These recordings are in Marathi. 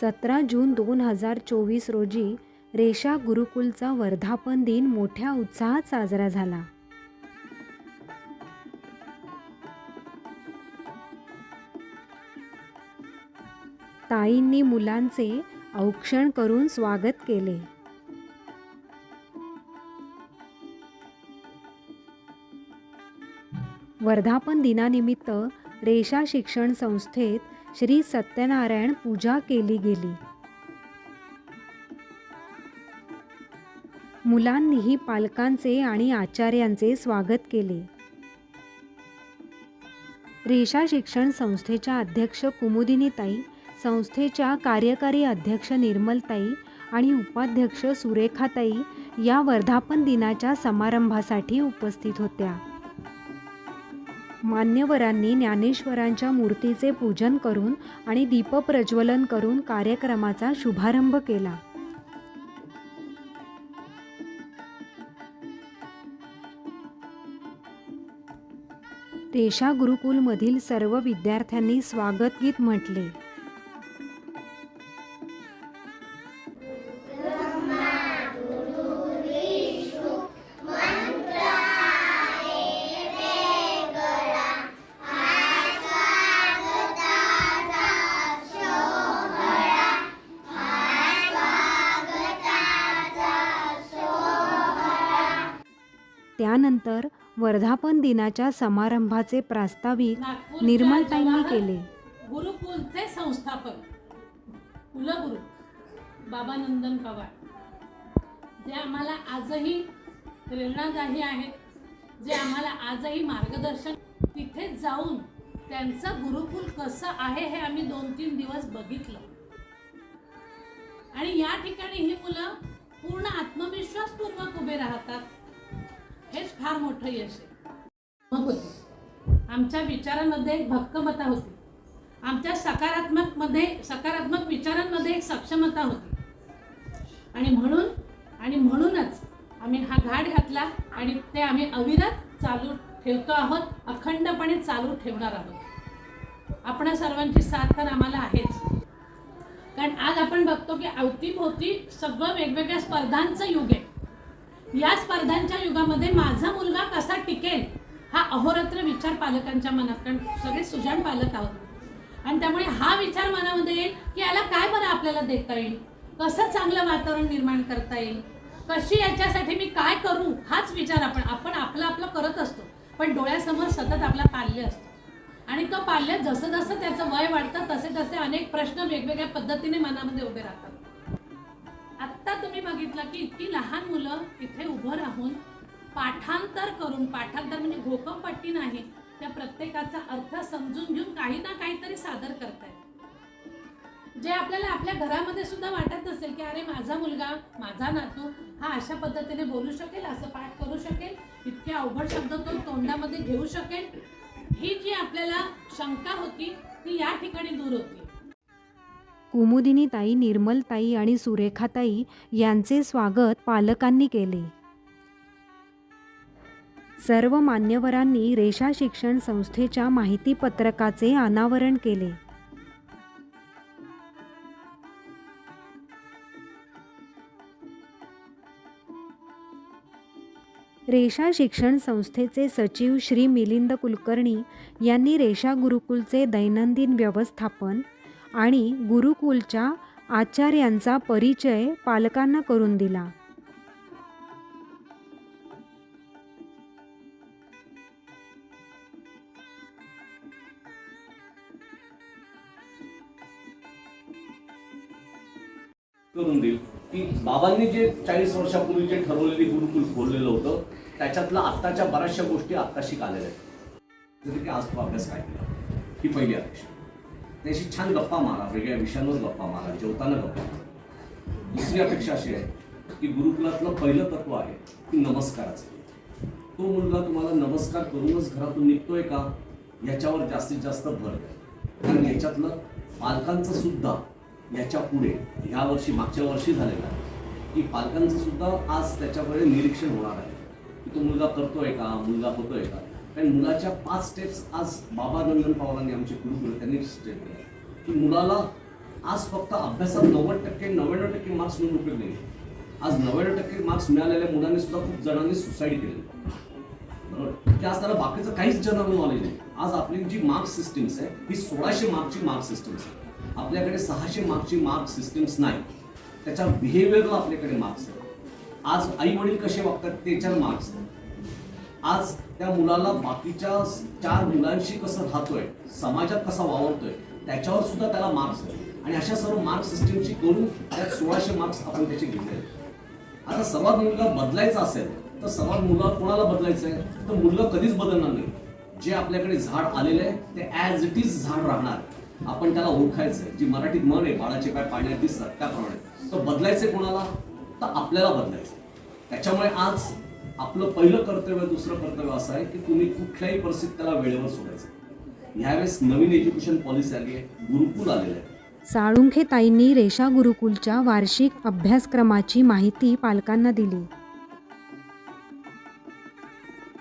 सतरा जून दोन हजार चोवीस रोजी रेषा गुरुकुलचा वर्धापन दिन मोठ्या उत्साहात साजरा झाला. ताईंनी मुलांचे औक्षण करून स्वागत केले. वर्धापन दिनानिमित्त रेषा शिक्षण संस्थेत श्री सत्यनारायण पूजा केली गेली. मुलांनीही पालकांचे आणि आचार्यांचे स्वागत केले. रेषा शिक्षण संस्थेच्या अध्यक्ष कुमुदिनीताई संस्थेच्या कार्यकारी अध्यक्ष निर्मलताई आणि उपाध्यक्ष सुरेखाताई या वर्धापन दिनाच्या समारंभासाठी उपस्थित होत्या. मान्यवरांनी ज्ञानेश्वरांच्या मूर्तीचे पूजन करून आणि दीपप्रज्वलन करून कार्यक्रमाचा शुभारंभ केला. रेषा गुरुकुलमधील सर्व विद्यार्थ्यांनी स्वागतगीत म्हटले. त्यानंतर वर्धापन दिनाच्या समारंभाचे प्रास्ताविक निर्मलताईंनी केले. गुरुकुलचे संस्थापक कुलगुरू बाबा नंदन पवार जे आम्हाला आजही प्रेरणादायी आहेत जे आम्हाला आजही मार्गदर्शन तिथे जाऊन त्यांचं गुरुकुल कसं आहे हे आम्ही दोन तीन दिवस बघितलं. आणि या ठिकाणी ही मुलं पूर्ण आत्मविश्वासपूर्वक उभे राहतात. हेच फार मोठं यश आहे. मग आमच्या विचारांमध्ये एक भक्कमता होती. आमच्या सकारात्मकमध्ये सकारात्मक विचारांमध्ये एक सक्षमता होती. आणि म्हणून आणि म्हणूनच आम्ही हा घाट घातला आणि ते आम्ही अविरत चालू ठेवतो आहोत अखंडपणे चालू ठेवणार आहोत. आपण सर्वांची साथ तर आम्हाला आहेच. कारण आज आपण बघतो की अवतीभोवती सगळं वेगवेगळ्या स्पर्धांचं युग आहे. या स्पर्धांच्या युगामध्ये माझा मुलगा कसा टिकेल हा अहोरात्र विचार पालकांच्या मनात कारण सगळे सुजाण पालक आहोत. आणि त्यामुळे हा विचार मनामध्ये येईल की याला काय बरं आपल्याला देता येईल? कसं चांगलं वातावरण निर्माण करता येईल? कशी याच्यासाठी मी काय करू? हाच विचार आपण आपण आपलं आपलं करत असतो. पण डोळ्यासमोर सतत आपला पाल्य असतो. आणि तो पाल्य जसं जसं त्याचं वय वाढतं तसे तसे अनेक प्रश्न वेगवेगळ्या पद्धतीने मनामध्ये उभे राहतात. आत्ता तुम्ही बघितलं की इतकी लहान मुलं इथे उभं राहून पाठांतर करून पाठांतर म्हणजे घोकमपट्टी नाही त्या प्रत्येकाचा अर्थ समजून घेऊन काही ना काहीतरी सादर करतायत. जे आपल्याला आपल्या घरामध्ये सुद्धा वाटत नसेल की अरे माझा मुलगा माझा नातू हा अशा पद्धतीने बोलू शकेल असं पाठ करू शकेल इतके अवघड शब्द तो तोंडामध्ये घेऊ शकेल ही जी आपल्याला शंका होती ती या ठिकाणी दूर होती. कुमुदिनीताई निर्मलताई आणि सुरेखाताई यांचे स्वागत पालकांनी केले. सर्व मान्यवरांनी रेषा शिक्षण संस्थेच्या माहितीपत्रकाचे अनावरण केले. रेषा शिक्षण संस्थेचे सचिव श्री मिलिंद कुलकर्णी यांनी रेषा गुरुकुलचे दैनंदिन व्यवस्थापन आणि गुरुकुलच्या आचार्यांचा परिचय पालकांना करून दिला. करून देईल. की बाबांनी जे चाळीस वर्षापूर्वी जे ठरवलेली गुरुकुल खोललेलं होतं त्याच्यातलं आत्ताच्या बऱ्याचशा गोष्टी आत्ताशी आलेल्या आहेत. जसं की आज तो अभ्यास काय केला? ही पहिली अपेक्षा. त्याशी छान गप्पा मारा वेगळ्या विषयांवर गप्पा मारा जेवताना गप्पा मारा. दुसरी अपेक्षा अशी आहे की गुरुकुलातलं पहिलं तत्व आहे की नमस्काराचं. तो मुलगा तुम्हाला नमस्कार करूनच घरातून निघतोय का? याच्यावर जास्तीत जास्त भर द्या. कारण याच्यातलं पालकांचं सुद्धा याच्यापुढे ह्या वर्षी मागच्या वर्षी झालेलं आहे की पालकांचं सुद्धा आज त्याच्याकडे निरीक्षण होणार आहे. की तो मुलगा करतोय का? मुलगा होतोय का? कारण मुलाच्या पाच स्टेप्स आज बाबा नंदन पवारांनी आमचे गुरुकुल त्यांनी स्टेप केले. की मुलाला आज फक्त अभ्यासात नव्वद टक्के नव्याण्णव टक्के मार्क्स मिळून उपयोग नाही. आज नव्याण्णव टक्के मार्क्स मिळालेल्या मुलांनी सुद्धा खूप जणांनी सुसाईड केले. बरोबर? की आज त्याला बाकीचं काहीच जनरल नॉलेज नाही. आज आपली जी मार्क्स सिस्टीम्स आहे ही सोळाशे मार्कची मार्क्स सिस्टीम्स आहे. आपल्याकडे सहाशे मार्कची मार्क्स सिस्टीम्स नाही. त्याच्या बिहेवियरला आपल्याकडे मार्क्स आहे आज आई वडील कसे वागतात त्याच्यावर मार्क्स आहे आज त्या मुलाला बाकीच्या चार मुलांशी कसं राहतोय समाजात कसा वावरतोय त्याच्यावर सुद्धा त्याला मार्क्स आणि अशा सर्व मार्क सिस्टीमची करून त्यात सोळाशे मार्क्स आपण त्याचे घेतले आता सर्वात मुलगा बदलायचा असेल तर सर्वात मुलं कोणाला बदलायचं आहे? तर मुलं कधीच बदलणार नाही जे आपल्याकडे झाड आलेलं आहे ते ॲज इट इज झाड राहणार. आपण त्याला ओळखायचं जी मराठीत मन आहे बाळाचे काय पाण्यात दिसतात त्याप्रमाणे तर बदलायचे कोणाला? तर आपल्याला बदलायचं त्याच्यामुळे आज आपलं पहिलं कर्तव्य दुसरं कर्तव्य असं आहे की तुम्ही कुठल्याही परिस्थितीत त्याला वेळेवर सोडायचं. ह्यावेळेस नवीन एज्युकेशन पॉलिसी आली आहे गुरुकुल आलेलं आहे. साळुंखे ताईंनी रेषा गुरुकुलच्या वार्षिक अभ्यासक्रमाची माहिती पालकांना दिली.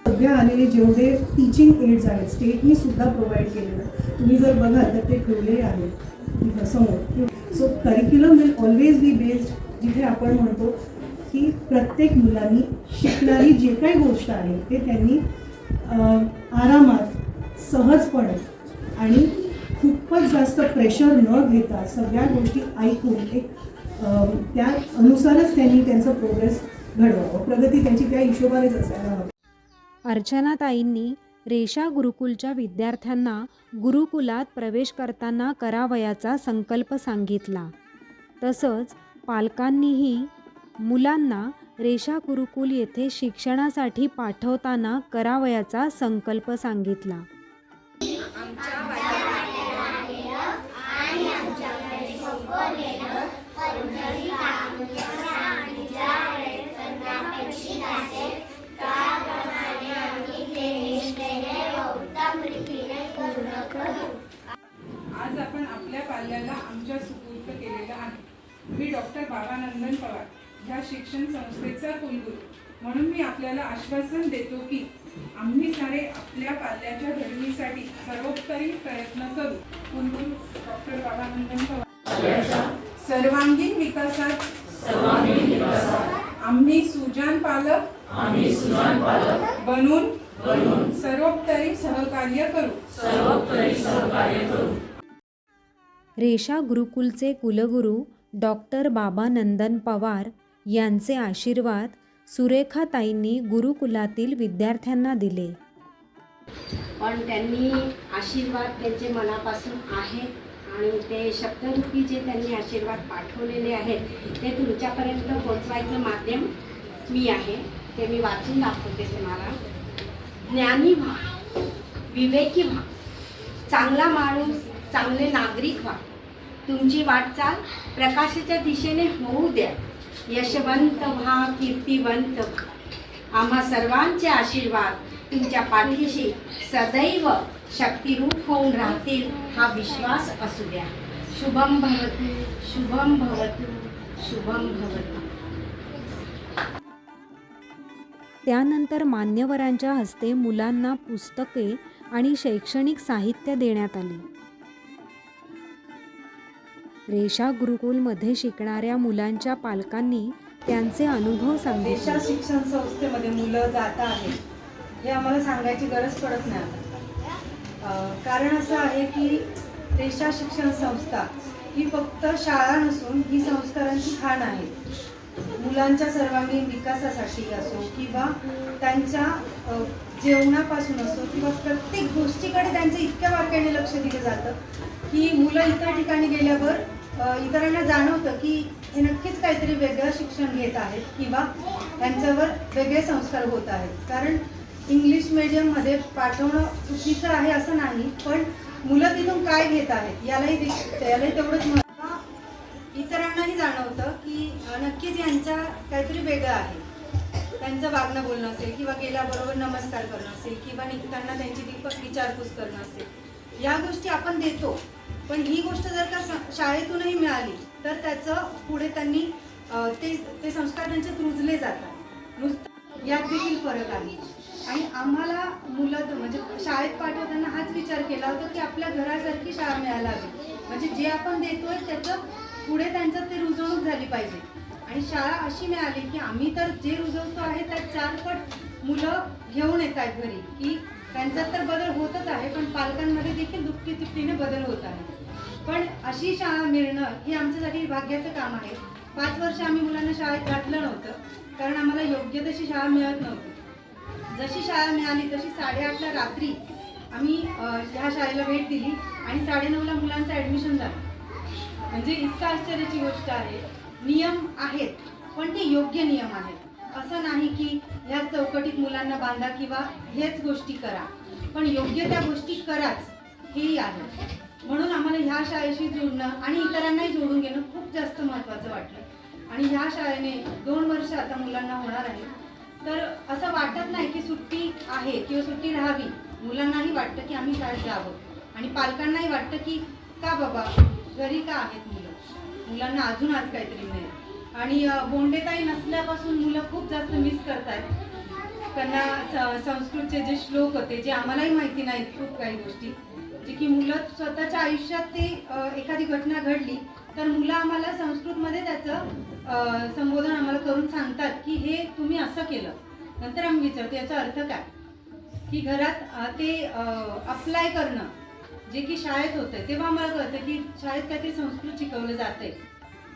सध्या आलेले जेवढे टीचिंग एड्स आहेत स्टेटनी सुद्धा प्रोव्हाइड केलेलं आहे. तुम्ही जर बघाल तर ते ठेवलेले आहेत समोर. So curriculum will always be based जिथे आपण म्हणतो की प्रत्येक मुलांनी शिकणारी जे काही गोष्ट आहे ते त्यांनी आरामात सहजपणे आणि खूपच जास्त प्रेशर न घेता सगळ्या गोष्टी ऐकून एक त्या अनुसारच त्यांनी त्यांचा प्रोग्रेस घडवावं. प्रगती त्यांची त्या हिशोबानेच असायला हवी. अर्चना ताईंनी रेषा गुरुकुलच्या विद्यार्थ्यांना गुरुकुलात प्रवेश करताना करावयाचा संकल्प सांगितला. तसंच पालकांनीही मुलांना रेषा गुरुकुल येथे शिक्षणासाठी पाठवताना करावयाचा संकल्प सांगितला. आज आपण आपल्या पाल्याला आमच्या सुपूर्द केलेलं आहे. मी डॉक्टर बाबानंदन पवार. ह्या शिक्षण संस्थेचा कुलगुरू. म्हणून मी आपल्याला आश्वासन देतो की आम्ही सारे आपल्या पाल्याच्या घडणीसाठी सर्वोपरी प्रयत्न करू. कुलगुरू डॉक्टर बाबानंदन पवार. सर्वांगीण विकासात आम्ही सुजान पालक बनून सर्वोपरी सहकार्य करू. रेषा गुरुकुलचे कुलगुरू डॉक्टर बाबा नंदन पवार यांचे आशीर्वाद सुरेखाताईंनी गुरुकुलातील विद्यार्थ्यांना दिले. पण त्यांनी आशीर्वाद त्यांचे मनापासून आहेत आणि ते शब्दरूपी जे त्यांनी आशीर्वाद पाठवलेले आहेत. ते तुमच्यापर्यंत पोचवायचं माध्यम मी आहे. ते मी वाचून दाखवते तुम्हाला. ज्ञानी व्हा विवेकी व्हा चांगला माणूस चांगले नागरिक व्हा. तुमची वाटचाल प्रकाशाच्या दिशेने होऊ द्या. यशवंत व्हा कीर्तिवंत आम्हा सर्वांचे आशीर्वाद तुमच्या पाठीशी सदैव शक्तिरूप होऊन राहतील हा विश्वास असू द्या. शुभम भवतु शुभम भवतु शुभम भवतु. त्यानंतर मान्यवरांच्या हस्ते मुलांना पुस्तके आणि शैक्षणिक साहित्य देण्यात आले. रेषा गुरुकुलमध्ये शिकणाऱ्या मुलांच्या पालकांनी त्यांचे अनुभव सांगितले. रेषा शिक्षण संस्थेमध्ये मुलं जात आहेत. हे आम्हाला सांगायची गरज पडत नाही. कारण असं आहे की रेषा शिक्षण संस्था ही फक्त शाळा नसून ही संस्कारांची खाण आहे. मुलांच्या सर्वांगीण विकासासाठी असो किंवा त्यांच्या जेवणापासून असो किंवा प्रत्येक गोष्टीकडे त्यांचं इतक्या वाक्याने लक्ष दिलं जातं की मुलं इतर ठिकाणी गेल्यावर इतरांना जाणवतं की हे नक्कीच काहीतरी वेगळं शिक्षण घेत आहेत किंवा त्यांच्यावर वेगळे संस्कार होत आहेत. कारण इंग्लिश मीडियममध्ये पाठवणं चुकीचं आहे असं नाही पण मुलं तिथून काय घेत आहेत यालाही यालाही तेवढंच महत्त्व इतरांनाही जाणवतं की नक्कीच यांच्या काहीतरी वेगळं आहे. त्यांचं वागणं बोलणं असेल किंवा गेल्याबरोबर नमस्कार करणं असेल किंवा निघताना त्यांची दीपक विचारपूस करणं असेल. या गोष्टी आपण देतो. पण ही गोष्ट जर का शाळेतूनही मिळाली तर त्याचं पुढे त्यांनी ते ते संस्कार त्यांच्यात रुजले जातात. नुसतं यात देखील फरक आहे. आणि आम्हाला मुलं तर म्हणजे शाळेत पाठवताना हाच विचार केला होता की आपल्या घरासारखी शाळा मिळायला हवी. म्हणजे जे आपण देतोय त्याचं पुढे त्यांच्यात ते रुजवणूक झाली पाहिजे. आणि शाळा अशी मिळाली की आम्ही तर जे रुजवतो आहे त्यात चार पट मुलं घेऊन येत आहेत घरी. की त्यांच्यात तर बदल होतच आहे पण पालकांमध्ये देखील दुपटी तिपटीने बदल होत आहे. पण अशी शाळा मिळणं हे आमच्यासाठी भाग्याचं काम आहे. पाच वर्ष आम्ही मुलांना शाळेत घातलं नव्हतं कारण आम्हाला योग्य तशी शाळा मिळत नव्हती. जशी शाळा मिळाली तशी साडेआठला रात्री आम्ही ह्या शाळेला भेट दिली आणि साडेनऊला मुलांचं ॲडमिशन झालं. म्हणजे इतकं आश्चर्याची गोष्ट आहे. नियम आहेत पण ते योग्य नियम आहेत. असं नाही की ह्या चौकटीत मुलांना बांधा किंवा हेच गोष्टी करा. पण योग्य त्या गोष्टी कराच हेही आहे. म्हणून आम्हाला ह्या शाळेशी जोडणं आणि इतरांनाही जोडून घेणं खूप जास्त महत्त्वाचं वाटलं. आणि ह्या शाळेने दोन वर्ष आता मुलांना होणार आहे. तर असं वाटत नाही की सुट्टी आहे किंवा सुट्टी राहावी. मुलांनाही वाटतं की आम्ही शाळेत जावं. आणि पालकांनाही वाटतं की का बाबा घरी का आहेत मुलं? मुलांना अजून आज काहीतरी मिळेल. आणि बोंडेताई नसल्यापासून मुलं खूप जास्त मिस करतात त्यांना स- संस्कृतचे जे श्लोक होते जे आम्हालाही माहिती नाहीत खूप काही गोष्टी. जे की मुलं स्वतःच्या आयुष्यात ते एखादी घटना घडली तर मुलं आम्हाला संस्कृतमध्ये त्याचं संबोधन आम्हाला करून सांगतात की हे तुम्ही असं केलं. नंतर आम्ही विचारतो याचा अर्थ काय? की घरात ते अप्लाय करणं जे की शाळेत होतं तेव्हा आम्हाला कळतं की शाळेत काहीतरी संस्कृत शिकवलं जातंय.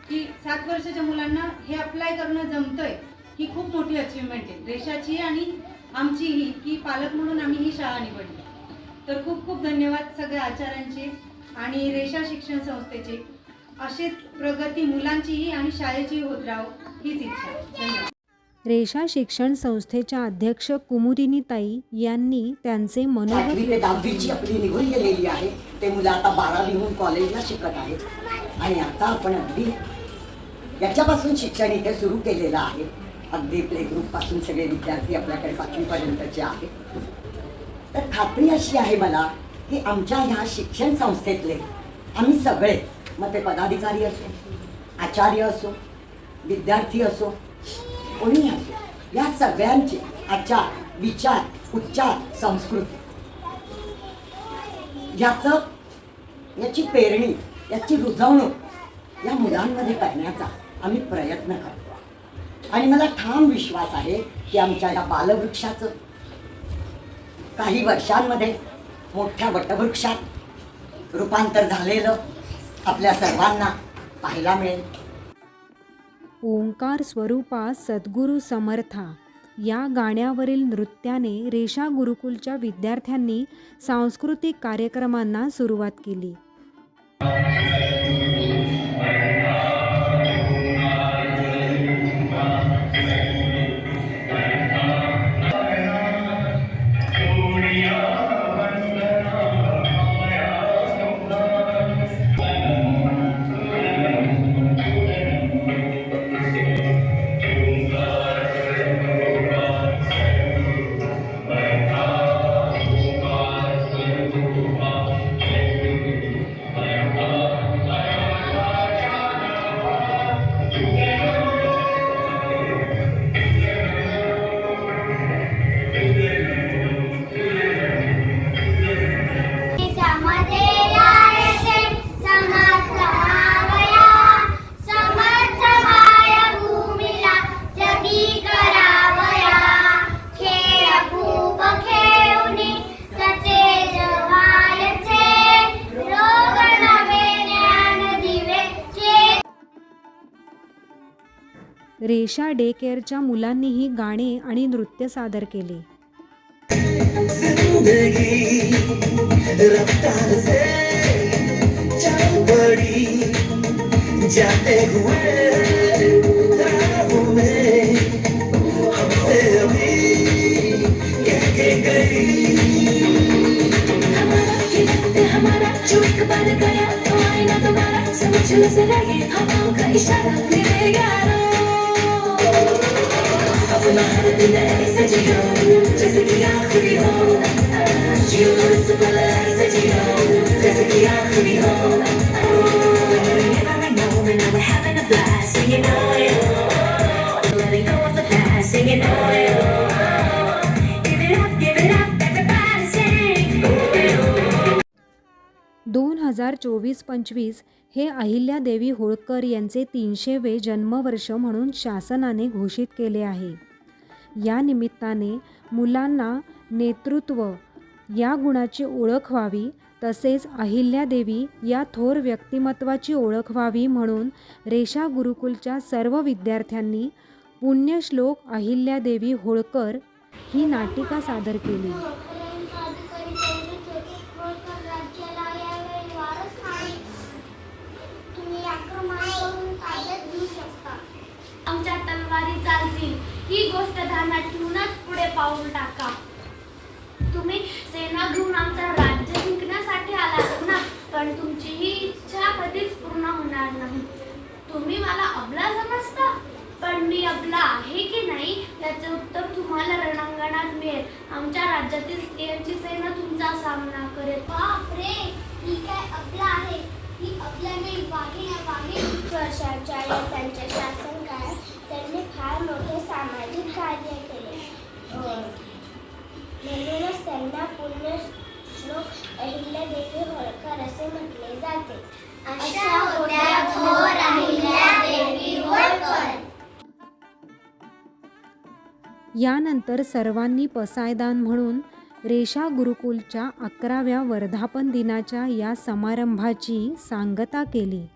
की सात वर्षाच्या मुलांना हे अप्लाय करणं जमतंय ही खूप मोठी अचिव्हमेंट आहे. देशाची आणि आमची ही की पालक म्हणून आम्ही ही शाळा निवडली. तर खूप खूप धन्यवाद सगळ्या आचार्यांचे आणि रेषा शिक्षण संस्थेचे. असेच प्रगती मुलांचीही आणि शाळेचीही होत राहो हीच इच्छा. धन्यवाद. रेषा शिक्षण संस्थेच्या अध्यक्ष कुमुदिनी ताई यांनी त्यांचे मनोगत दहावीची आपली निघून गेलेली आहे. ते मुलं आता बारावीहून कॉलेजला शिकत आहेत. आणि आता आपण अगदी याच्यापासून शिक्षण इथे सुरू केलेलं आहे. अगदी प्ले ग्रुपपासून सगळे विद्यार्थी आपल्याकडे पाचवीपर्यंतचे आहेत. तर खात्री अशी आहे मला की आमच्या ह्या शिक्षण संस्थेतले आम्ही सगळे मग ते पदाधिकारी असो आचार्य असो विद्यार्थी असो कोणी असो या सगळ्यांचे आचार विचार उच्चार संस्कृती. याचं याची पेरणी याची रुजवणूक या मुलांमध्ये करण्याचा आम्ही प्रयत्न करतो. आणि मला ठाम विश्वास आहे की आमच्या या बालवृक्षाचं काही वर्षांमध्ये मोठ्या वटवृक्षात रूपांतर झालेलं आपल्या सर्वांना पाहायला मिळेल. ओंकार स्वरूपा सद्गुरू समर्था या गाण्यावरील नृत्याने रेषा गुरुकुलच्या विद्यार्थ्यांनी सांस्कृतिक कार्यक्रमांना सुरुवात केली. रेषा डे केअरच्या मुलांनीही गाणे आणि नृत्य सादर केले. रफ्तार से चल पड़ी जाते हुए राहों कह के गई। हमारा दोन हजार चोवीस पंचवीस हे अहिल्या देवी होळकर यांचे तीनशेवे जन्मवर्ष म्हणून शासनाने घोषित केले आहे. या निमित्ताने मुलांना नेतृत्व या गुणाची ओळख व्हावी तसेच अहिल्यादेवी या थोर व्यक्तिमत्वाची ओळख व्हावी म्हणून रेषा गुरुकुलच्या सर्व विद्यार्थ्यांनी पुण्यश्लोक अहिल्यादेवी होळकर ही नाटिका सादर केली अधिकारी होळकर राज्याला यावेळी वारस नाही तुम्ही आक्रमण करून ताब्यात घेऊ शकता आमच्या तलवारी चालतील ही गोष्ट ध्यानात ठेवूनच पुढे पाऊल टाका. तुम्ही सेना घेऊन आमचं राज्य जिंकण्यासाठी आलात ना पण तुमची ही इच्छा कधीच पूर्ण होणार नाही. तुम्ही मला अबला समजता? पण मी अबला आहे की नाही याचे उत्तर तुम्हाला रणांगणात मिळेल. आमच्या राज्यातील स्त्रियांची सेना तुमचा सामना करेल. बापरे! ही काय अबला आहे? ही अबल्याने वाघे वाघे वर्षाच्या या त्यांच्या शासनकाळात त्यांनी फार मोठे सामाजिक कार्य केले. म्हणूनच त्यांना पुण्य श्लोक अहिल्यादेवी होळकर असे म्हटले जाते. अशा होत्या थोर अहिल्यादेवी होळकर. यानंतर सर्वांनी पसायदान म्हणून रेषा गुरुकुलच्या अकराव्या वर्धापन दिनाच्या या समारंभाची सांगता केली.